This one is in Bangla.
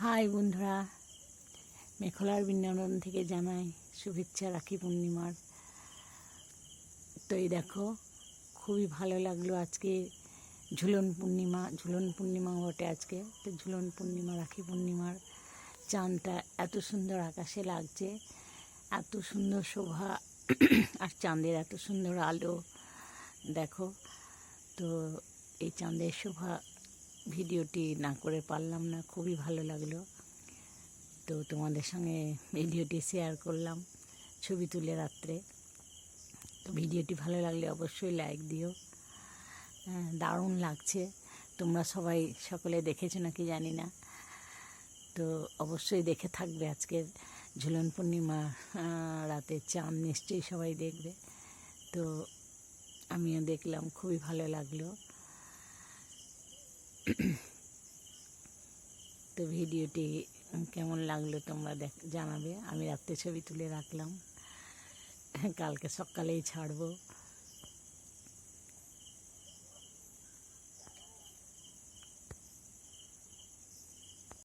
হাই বন্ধুরা, মেখলার বৃন্দাবন থেকে জানাই শুভেচ্ছা রাখি পূর্ণিমার। তো এই দেখো, খুবই ভালো লাগল আজকে ঝুলন পূর্ণিমা ঝুলন পূর্ণিমা বটে আজকে। তো ঝুলন পূর্ণিমা, রাখি পূর্ণিমার চাঁদটা এত সুন্দর আকাশে লাগছে, এত সুন্দর শোভা আর চাঁদের এত সুন্দর আলো। দেখো, তো এই চাঁদের শোভা ভিডিওটি না করে পারলাম না খুবই ভালো লাগল। তো তোমাদের সঙ্গে ভিডিওটি শেয়ার করলাম ছবি তুলে রাত্রে। তো ভিডিওটি ভালো লাগলে অবশ্যই লাইক দিও। হ্যাঁ, দারুণ লাগছে। তোমরা সবাই সকলে দেখেছ নাকি জানি না। তো অবশ্যই দেখে থাকবে আজকের ঝুলন পূর্ণিমা রাতে চাঁদ নিশ্চয়ই সবাই দেখবে। তো আমিও দেখলাম খুবই ভালো লাগল। তো ভিডিওটি কেমন লাগল তোমরা দেখ জানাবে। আমি রাত্রে ছবি তুলে রাখলাম। কালকে সকালেই ছাড়বো।